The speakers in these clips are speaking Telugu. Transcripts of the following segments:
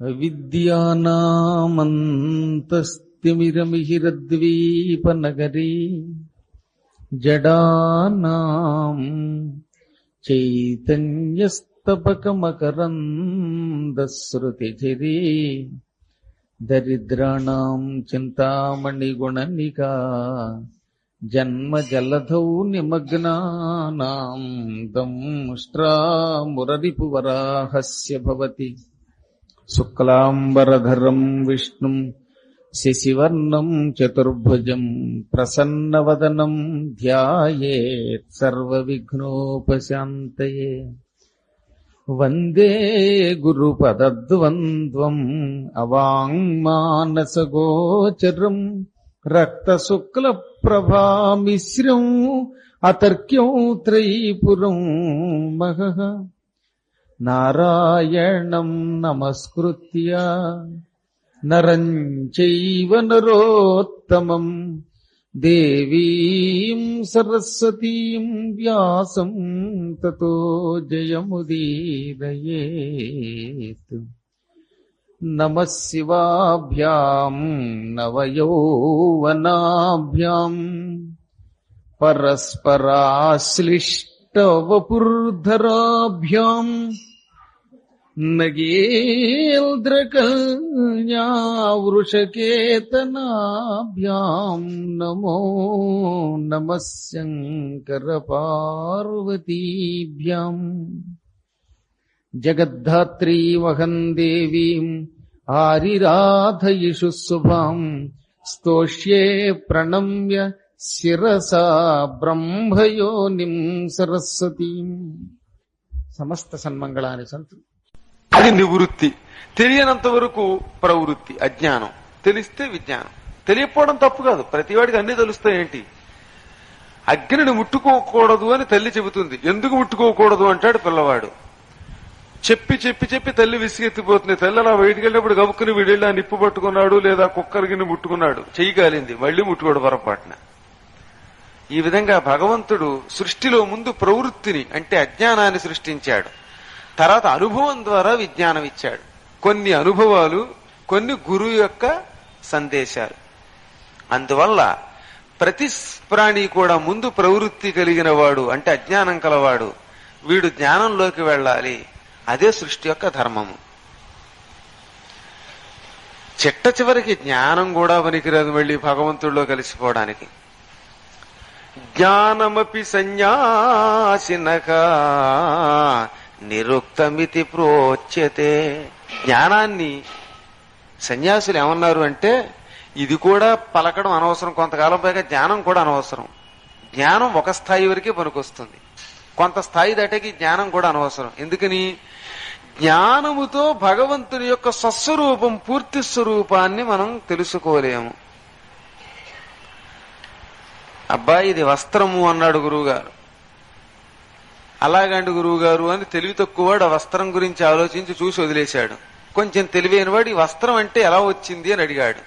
విద్యానామంతస్తిమిరమిహిరద్వీపనగరీ జడానాం చైతన్యస్తపకమకరందశ్రుతిచిరీ దరిద్రాణం చింతామణిగుణనికా జన్మజలధౌ నిమగ్నానాం దంష్ట్రామురరిపువరాహస్య భవతి శుక్లాంబరధరం విష్ణుం శశివర్ణం చతుర్భుజం ప్రసన్నవదనం ధ్యాయేత్ సర్వవిఘ్నోపశాంతయే. వందే గురుపదద్వంద్వం అవాంగ్మానసగోచరం రక్తశుక్లప్రభామిశ్రం అతర్క్యం త్రైపురం మహః నారాయణం నమస్కృత్య నరం చైవ నరోత్తమం దేవీం సరస్వతీం వ్యాసం తతో జయముదీరయేత్. నమ శివాభ్యాం నవయౌవనాభ్యాం. పరస్పరాశ్లిష్ట वपुर्धराभ्याम् न नमो नमः शङ्करपार्वतीभ्याम् जगद्धात्री वहन् देवीम् आरिराधयिषु शुभाम् स्तोष्ये प्रणम्य శిరసా బ్రహ్మయోనిం సరస్వతి. సమస్త సన్మంగళాన్ని సంతు. అది నివృత్తి. తెలియనంత వరకు ప్రవృత్తి అజ్ఞానం. తెలిస్తే విజ్ఞానం. తెలియకపోవడం తప్పు కాదు. ప్రతివాడికి అన్ని తెలుస్తాయి ఏంటి? అగ్నిని ముట్టుకోకూడదు అని తల్లి చెబుతుంది. ఎందుకు ముట్టుకోకూడదు అంటాడు పిల్లవాడు. చెప్పి చెప్పి చెప్పి తల్లి విసిగెత్తిపోతుంది తల్లి అలా బయటికి వెళ్ళినప్పుడు గబుక్కుని వీడెళ్ళి ఆ నిప్పు పట్టుకున్నాడు లేదా కుక్కరిగిని ముట్టుకున్నాడు. చెయ్యి కాలింది. మళ్ళీ ముట్టుకోడు పొరపాటున. ఈ విధంగా భగవంతుడు సృష్టిలో ముందు ప్రవృత్తిని అంటే అజ్ఞానాన్ని సృష్టించాడు. తర్వాత అనుభవం ద్వారా విజ్ఞానం ఇచ్చాడు. కొన్ని అనుభవాలు కొన్ని గురువు యొక్క సందేశాలు. అందువల్ల ప్రతి ప్రాణి కూడా ముందు ప్రవృత్తి కలిగిన వాడు అంటే అజ్ఞానం కలవాడు వీడు జ్ఞానంలోకి వెళ్ళాలి. అదే సృష్టి యొక్క ధర్మము. చిట్ట చివరికి జ్ఞానం కూడా పనికిరాదు మళ్ళీ భగవంతుడిలో కలిసిపోవడానికి. జ్ఞానమపి సన్యాసిన. నిరుక్తమితి ప్రోచ్యతే. జ్ఞానాన్ని సన్యాసులు ఏమన్నారు అంటే ఇది కూడా పలకడం అనవసరం కొంతకాలం పైగా జ్ఞానం కూడా అనవసరం. జ్ఞానం ఒక స్థాయి వరకే పనికొస్తుంది. కొంత స్థాయి దాటకి జ్ఞానం కూడా అనవసరం. ఎందుకని? జ్ఞానముతో భగవంతుని యొక్క స్వస్వరూపం పూర్తి స్వరూపాన్ని మనం తెలుసుకోలేము. అబ్బాయి ఇది వస్త్రము అన్నాడు గురువుగారు. అలాగండి గురువుగారు అని తెలివి తక్కువవాడు ఆ వస్త్రం గురించి ఆలోచించి చూసి వదిలేశాడు. కొంచెం తెలివైనవాడు ఈ వస్త్రం అంటే ఎలా వచ్చింది? అని అడిగాడు.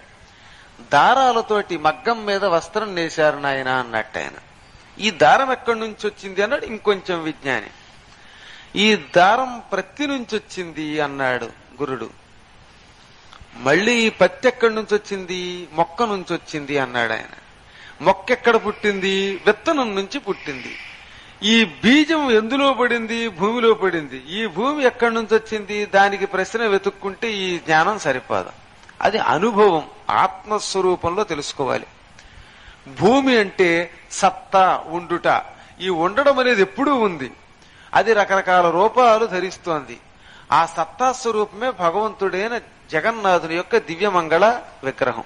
దారాలతోటి మగ్గం మీద వస్త్రం నేశారు నాయన అన్నట్టు ఆయన. ఈ దారం ఎక్కడి నుంచి వచ్చింది? అన్నాడు ఇంకొంచెం విజ్ఞాని. ఈ దారం ప్రత్తి నుంచి వచ్చింది అన్నాడు గురుడు. మళ్ళీ ఈ పత్తి ఎక్కడి నుంచి వచ్చింది? మొక్క నుంచి వచ్చింది అన్నాడు ఆయన. మొక్క ఎక్కడ పుట్టింది? విత్తనం నుంచి పుట్టింది. ఈ బీజం ఎందులో పడింది? భూమిలో పడింది. ఈ భూమి ఎక్కడి నుంచి వచ్చింది? దానికి ప్రశ్న వెతుక్కుంటే ఈ జ్ఞానం సరిపోదు. అది అనుభవం ఆత్మస్వరూపంలో తెలుసుకోవాలి. భూమి అంటే సత్తా ఉండుట. ఈ ఉండడం అనేది ఎప్పుడూ ఉంది. అది రకరకాల రూపాలు ధరిస్తోంది. ఆ సత్తా స్వరూపమే భగవంతుడైన జగన్నాథుని యొక్క దివ్యమంగళ విగ్రహం.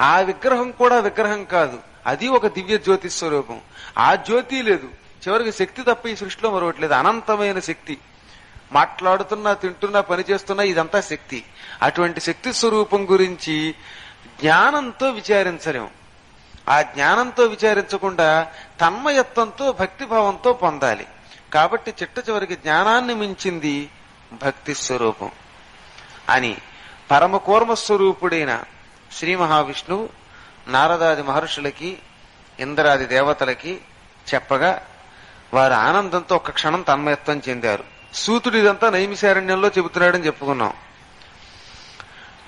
ఆ విగ్రహం కూడా విగ్రహం కాదు. అది ఒక దివ్య జ్యోతి స్వరూపం. ఆ జ్యోతి లేదు. చివరికి శక్తి తప్ప ఈ సృష్టిలో మరొకటి లేదు. అనంతమైన శక్తి. మాట్లాడుతున్నా తింటున్నా పనిచేస్తున్నా ఇదంతా శక్తి. అటువంటి శక్తి స్వరూపం గురించి జ్ఞానంతో విచారించలేము ఆ జ్ఞానంతో విచారించకుండా తన్మయత్వంతో భక్తిభావంతో పొందాలి. కాబట్టి చిట్ట చివరికి జ్ఞానాన్ని మించింది భక్తి స్వరూపం. అని పరమ కూర్మ స్వరూపుడైన శ్రీ మహావిష్ణువు నారదాది మహర్షులకి ఇంద్రాది దేవతలకి చెప్పగా వారు ఆనందంతో ఒక్క క్షణం తన్మయత్వం చెందారు. సూతుడు ఇదంతా నైమిశారణ్యంలో చెబుతున్నాడని చెప్పుకున్నాం.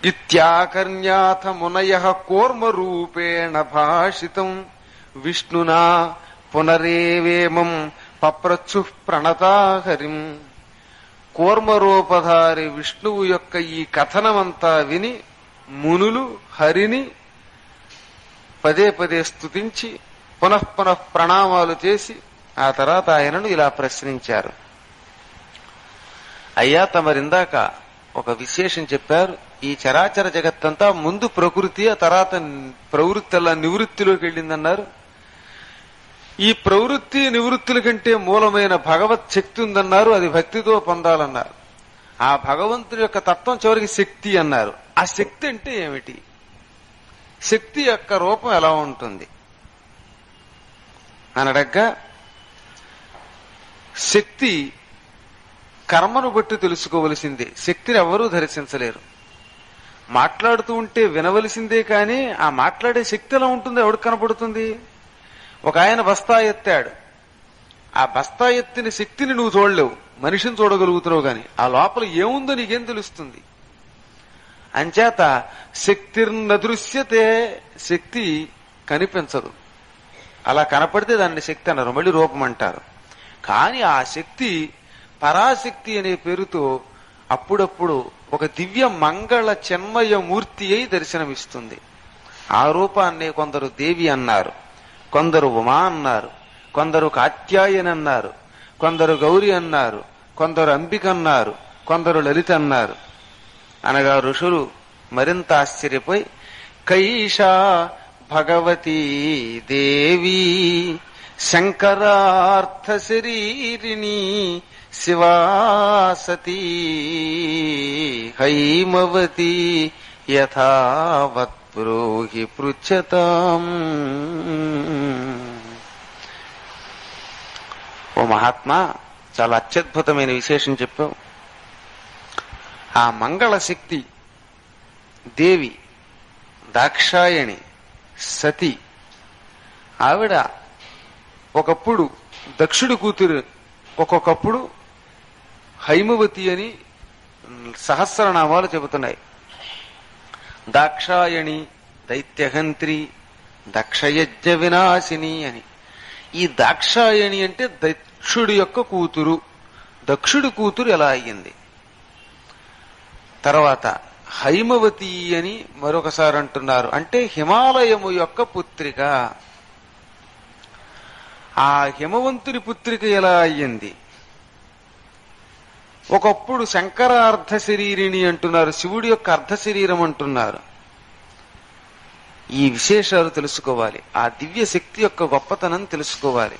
ఇత్యాకర్ణ్యాథ మునయ కూర్మరూపేణ భాషితం విష్ణునా పునరేవేమం పప్రచ్చు ప్రణతాహరిం కూర్మరూపధారి విష్ణువు యొక్క ఈ కథనమంతా విని మునులు హరిని పదే పదే స్తుతించి పునఃపున ప్రణామాలు చేసి ఆ తర్వాత ఆయనను ఇలా ప్రశ్నించారు. అయ్యా తమరిందాక ఒక విశేషం చెప్పారు. ఈ చరాచర జగత్తంతా ముందు ప్రకృతి ఆ తర్వాత ప్రవృత్తి అలా నివృత్తిలోకి వెళ్ళిందన్నారు. ఈ ప్రవృత్తి నివృత్తుల కంటే మూలమైన భగవత్ శక్తి ఉందన్నారు అది భక్తితో పొందాలన్నారు. ఆ భగవంతుడి యొక్క తత్వం చివరికి శక్తి అన్నారు. ఆ శక్తి అంటే ఏమిటి? శక్తి యొక్క రూపం ఎలా ఉంటుంది? అనడగ్గా శక్తి కర్మను బట్టి తెలుసుకోవలసిందే. శక్తిని ఎవరూ దర్శించలేరు మాట్లాడుతూ ఉంటే వినవలసిందే కానీ ఆ మాట్లాడే శక్తి ఎలా ఉంటుందో ఎవడు కనపడుతుంది? ఒక ఆయన బస్తా ఎత్తాడు. ఆ బస్తా ఎత్తిన శక్తిని నువ్వు చూడలేవు. మనిషిని చూడగలుగుతున్నావు గాని ఆ లోపల ఏముందో నీకేం తెలుస్తుంది? అంచేత శక్తిర్నదృశ్యతే శక్తి కనిపించదు. అలా కనపడితే దాన్ని శక్తి అన్నారు. మళ్ళీ రూపం అంటారు. కానీ ఆ శక్తి పరాశక్తి అనే పేరుతో అప్పుడప్పుడు ఒక దివ్య మంగళ చిన్మయ మూర్తి అయి దర్శనమిస్తుంది. ఆ రూపాన్ని కొందరు దేవి అన్నారు. కొందరు ఉమా అన్నారు. కొందరు కాత్యాయని అన్నారు. కొందరు గౌరి అన్నారు. కొందరు అంబిక అన్నారు. కొందరు లలిత అన్నారు. అనగా ఋషులు మరింత ఆశ్చర్యపోయి కైషా భగవతీ దేవి శంకరార్థ శరీరిణి శివాసతీ హైమవతి యథావత్ బ్రూహి పృచ్చతాం ఓ మహాత్మా చాలా అత్యద్భుతమైన విశేషం చెప్పావు. ఆ మంగళ శక్తి దేవి దాక్షాయణి సతి. ఆవిడ ఒకప్పుడు దక్షుడి కూతురు ఒక్కొక్కప్పుడు హైమవతి అని సహస్రనామాలు చెబుతున్నాయి. దాక్షాయణి దైత్యహంత్రి దక్షయజ్ఞ వినాశిని అని. ఈ దాక్షాయణి అంటే దక్షుడి యొక్క కూతురు. దక్షుడి కూతురు ఎలా అయ్యింది? తర్వాత హైమవతి అని మరొకసారి అంటున్నారు. అంటే హిమాలయము యొక్క పుత్రిక. ఆ హిమవంతుని పుత్రిక ఎలా అయ్యింది? ఒకప్పుడు శంకర అర్ధ శరీరిణి అంటున్నారు శివుడి యొక్క అర్ధ శరీరం అంటున్నారు. ఈ విశేషాలు తెలుసుకోవాలి ఆ దివ్య శక్తి యొక్క గొప్పతనం తెలుసుకోవాలి.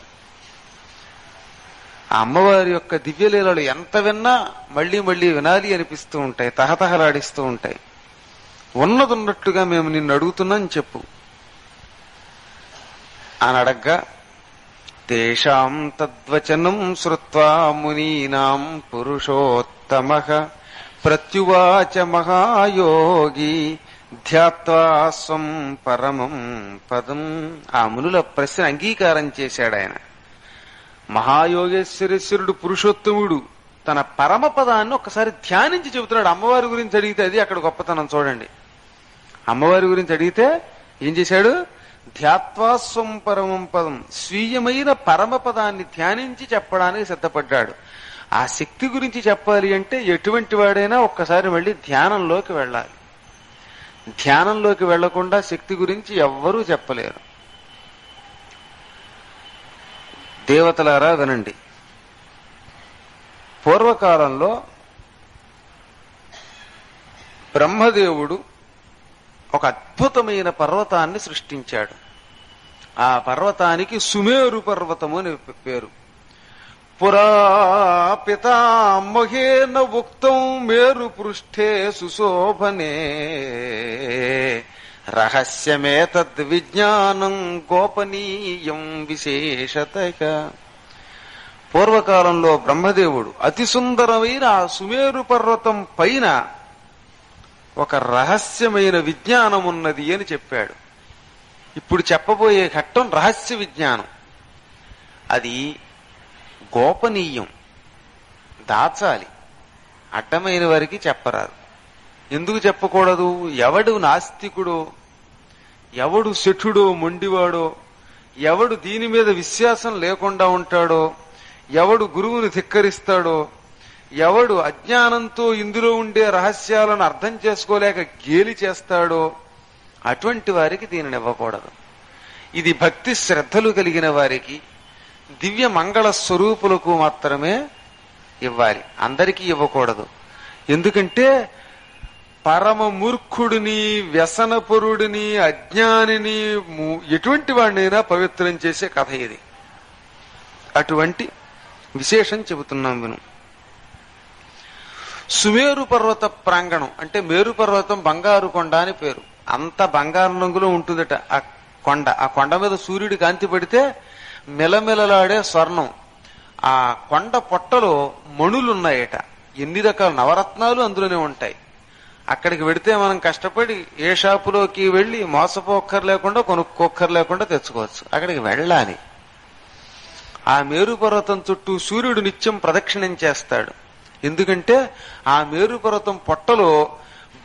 ఆ అమ్మవారి యొక్క దివ్యలీలలు ఎంత విన్నా మళ్ళీ మళ్ళీ వినాలి అనిపిస్తూ ఉంటాయి తహతహలాడిస్తూ ఉంటాయి. ఉన్నదున్నట్టుగా మేము నిన్ను అడుగుతున్నాం చెప్పు. అని అడగ్గా తేషాం తద్వచనం శ్రుత్వా మునీనాం పురుషోత్తమ ప్రత్యువాచ మహాయోగి ధ్యాత్వా స్వం పరమం పదం. ఆ మునుల ప్రశ్న అంగీకారం చేశాడు ఆయన. మహాయోగేశ్వరేశ్వరుడు పురుషోత్తముడు తన పరమ పదాన్ని ఒకసారి ధ్యానించి చెబుతున్నాడు. అమ్మవారి గురించి అడిగితే అది అక్కడ గొప్పతనం చూడండి. అమ్మవారి గురించి అడిగితే ఏం చేశాడు? ధ్యాత్వాస్వం పరమం పదం. స్వీయమైన పరమ పదాన్ని ధ్యానించి చెప్పడానికి సిద్ధపడ్డాడు. ఆ శక్తి గురించి చెప్పాలి అంటే ఎటువంటి వాడైనా ఒక్కసారి మళ్ళీ ధ్యానంలోకి వెళ్ళాలి. ధ్యానంలోకి వెళ్ళకుండా శక్తి గురించి ఎవ్వరూ చెప్పలేరు. దేవతలారా వినండి. పూర్వకాలంలో బ్రహ్మదేవుడు ఒక అద్భుతమైన పర్వతాన్ని సృష్టించాడు. ఆ పర్వతానికి సుమేరు పర్వతము అని పేరు. పురా పితామహేన ఉక్తం మేరు పృష్ఠే సుశోభనే. రహస్యమేతద్ విజ్ఞానం గోపనీయం విశేషతగా పూర్వకాలంలో బ్రహ్మదేవుడు అతి సుందరమైన ఆ సుమేరు పర్వతం పైన ఒక రహస్యమైన విజ్ఞానం ఉన్నది అని చెప్పాడు. ఇప్పుడు చెప్పబోయే ఘట్టం రహస్య విజ్ఞానం. అది గోపనీయం. దాచాలి. అడ్డమైన వారికి చెప్పరాదు. ఎందుకు చెప్పకూడదు? ఎవడు నాస్తికుడో? ఎవడు శఠుడో మొండివాడో? ఎవడు దీని మీద విశ్వాసం లేకుండా ఉంటాడో? ఎవడు గురువుని ధిక్కరిస్తాడో? ఎవడు అజ్ఞానంతో ఇందులో ఉండే రహస్యాలను అర్థం చేసుకోలేక గేలి చేస్తాడో? అటువంటి వారికి దీనిని ఇవ్వకూడదు ఇది భక్తి శ్రద్ధలు కలిగిన వారికి దివ్య మంగళ స్వరూపులకు మాత్రమే ఇవ్వాలి. అందరికీ ఇవ్వకూడదు. ఎందుకంటే పరమ మూర్ఖుడిని వ్యసనపరుడిని అజ్ఞానిని ఎటువంటి వాడినైనా పవిత్రం చేసే కథ ఇది. అటువంటి విశేషం చెబుతున్నాం విను. సుమేరు పర్వత ప్రాంగణం అంటే మేరు పర్వతం బంగారు కొండ అని పేరు. అంత బంగారు రంగులో ఉంటుందట ఆ కొండ. ఆ కొండ మీద సూర్యుడి కాంతి పడితే మెలమెలలాడే స్వర్ణం. ఆ కొండ పొట్టలో మణులున్నాయట. ఎన్ని రకాల నవరత్నాలు అందులోనే ఉంటాయి. అక్కడికి వెడితే మనం కష్టపడి ఏ షాపులోకి వెళ్ళి మోసపోక్కర్ లేకుండా కొనుక్కోక్కర్ లేకుండా తెచ్చుకోవచ్చు. అక్కడికి వెళ్ళాలి. ఆ మేరుపర్వతం చుట్టూ సూర్యుడు నిత్యం ప్రదక్షిణం చేస్తాడు. ఎందుకంటే ఆ మేరుపర్వతం పొట్టలో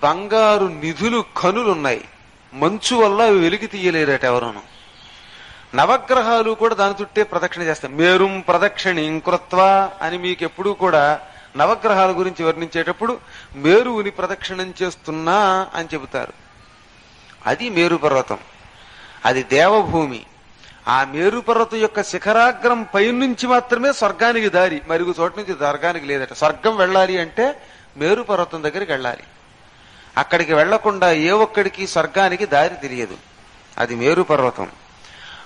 బంగారు నిధులు కనులున్నాయి. మంచు వల్ల అవి వెలికి తీయలేరట ఎవరును. నవగ్రహాలు కూడా దాని చుట్టే ప్రదక్షిణ చేస్తాయి. మేరుం ప్రదక్షిణ కృత్వ అని మీకు ఎప్పుడూ కూడా నవగ్రహాల గురించి వర్ణించేటప్పుడు మేరువుని ప్రదక్షిణం చేస్తున్నా అని చెబుతారు. అది మేరు పర్వతం. అది దేవభూమి. ఆ మేరుపర్వతం యొక్క శిఖరాగ్రం పైనుంచి మాత్రమే స్వర్గానికి దారి. మరుగు చోట నుంచి స్వర్గానికి లేదట. స్వర్గం వెళ్ళాలి అంటే మేరుపర్వతం దగ్గరికి వెళ్ళాలి. అక్కడికి వెళ్ళకుండా ఏ ఒక్కడికి స్వర్గానికి దారి తెలియదు. అది మేరుపర్వతం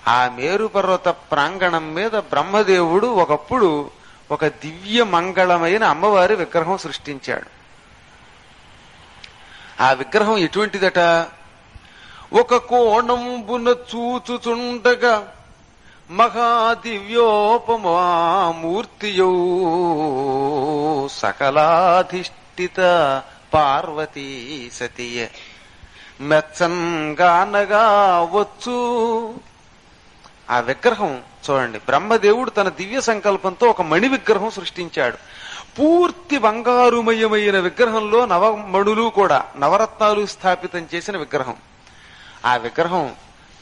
ఆ మేరుపర్వత ప్రాంగణం మీద బ్రహ్మదేవుడు ఒకప్పుడు ఒక దివ్య మంగళమైన అమ్మవారి విగ్రహం సృష్టించాడు. ఆ విగ్రహం ఎటువంటిదట? ఒక కోణంబున చూచుచుండగా మహాదివ్యోపమామూర్తియో సకలాధిష్ఠిత పార్వతీ సతీయ. మెచ్చంగానగా వచ్చు. ఆ విగ్రహం చూడండి బ్రహ్మదేవుడు తన దివ్య సంకల్పంతో ఒక మణి విగ్రహం సృష్టించాడు. పూర్తి బంగారుమయమైన విగ్రహంలో నవమణులు కూడా నవరత్నాలు స్థాపితం చేసిన విగ్రహం. ఆ విగ్రహం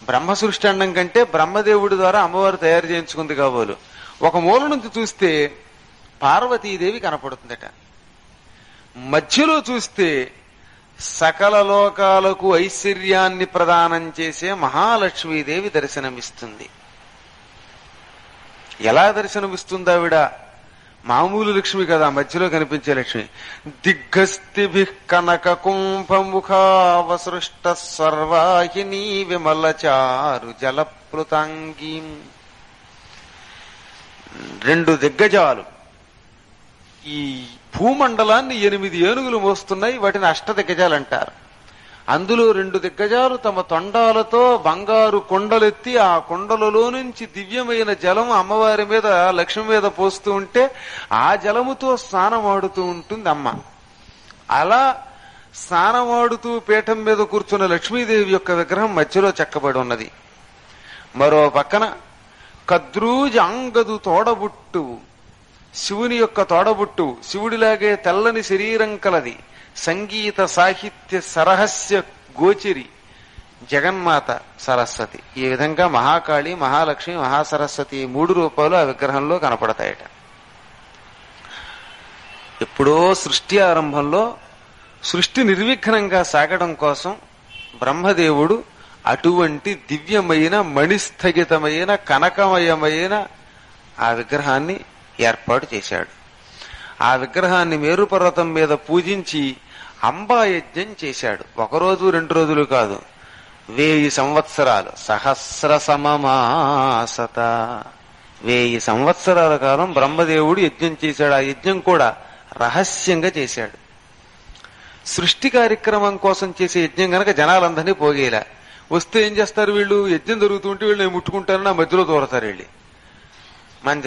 బ్రహ్మ సృష్టి అండం కంటే బ్రహ్మదేవుడి ద్వారా అమ్మవారు తయారు చేయించుకుంది కాబోలు. ఒక మూల నుంచి చూస్తే పార్వతీదేవి కనపడుతుందట. మధ్యలో చూస్తే సకల లోకాలకు ఐశ్వర్యాన్ని ప్రదానం చేసే మహాలక్ష్మీదేవి దర్శనమిస్తుంది. ఎలా దర్శనమిస్తుంది ఆవిడ మామూలు లక్ష్మి కదా మధ్యలో కనిపించే లక్ష్మి. దిగ్గస్తిభి కనక కుంభముఖావసృష్ట సర్వాహిని విమలచారు జలప్లుతాంగీ. రెండు దిగ్గజాలు. ఈ భూమండలాన్ని ఎనిమిది ఏనుగులు మోస్తున్నాయి వాటిని అష్ట దిగ్గజాలు అంటారు అందులో రెండు దిగ్గజాలు తమ తొండాలతో బంగారు కొండలెత్తి ఆ కొండలలో నుంచి దివ్యమైన జలం అమ్మవారి మీద లక్ష్మి మీద పోస్తూ ఉంటే ఆ జలముతో స్నానమాడుతూ ఉంటుంది అమ్మ. అలా స్నానమాడుతూ పీఠం మీద కూర్చున్న లక్ష్మీదేవి యొక్క విగ్రహం మధ్యలో చెక్కబడి ఉన్నది. మరో పక్కన కద్రూజ అంగదు తోడబుట్టు శివుని యొక్క తోడబుట్టు శివుడిలాగే తెల్లని శరీరం కలది. సంగీత సాహిత్య సరహస్య గోచిరి జగన్మాత సరస్వతి. ఈ విధంగా మహాకాళి మహాలక్ష్మి మహాసరస్వతి ఈ మూడు రూపాలు ఆ విగ్రహంలో కనపడతాయట. ఎప్పుడో సృష్టి ఆరంభంలో సృష్టి నిర్విఘ్నంగా సాగడం కోసం బ్రహ్మదేవుడు అటువంటి దివ్యమైన మణిస్థగితమైన కనకమయమైన ఆ విగ్రహాన్ని ఏర్పాటు చేశాడు. ఆ విగ్రహాన్ని మేరు పర్వతం మీద పూజించి అంబాయజ్ఞం చేశాడు. ఒకరోజు రెండు రోజులు కాదు. వేయి సంవత్సరాలు. సహస్ర సమమాసత. వేయి సంవత్సరాల కాలం బ్రహ్మదేవుడు యజ్ఞం చేశాడు. ఆ యజ్ఞం కూడా రహస్యంగా చేశాడు. సృష్టి కార్యక్రమం కోసం చేసే యజ్ఞం గనక జనాలందరినీ పోగేలా. వస్తే ఏం చేస్తారు వీళ్ళు? యజ్ఞం జరుగుతుంటే వీళ్ళు నేను ముట్టుకుంటారని నా మధ్యలో దూరతారు వెళ్ళి. మన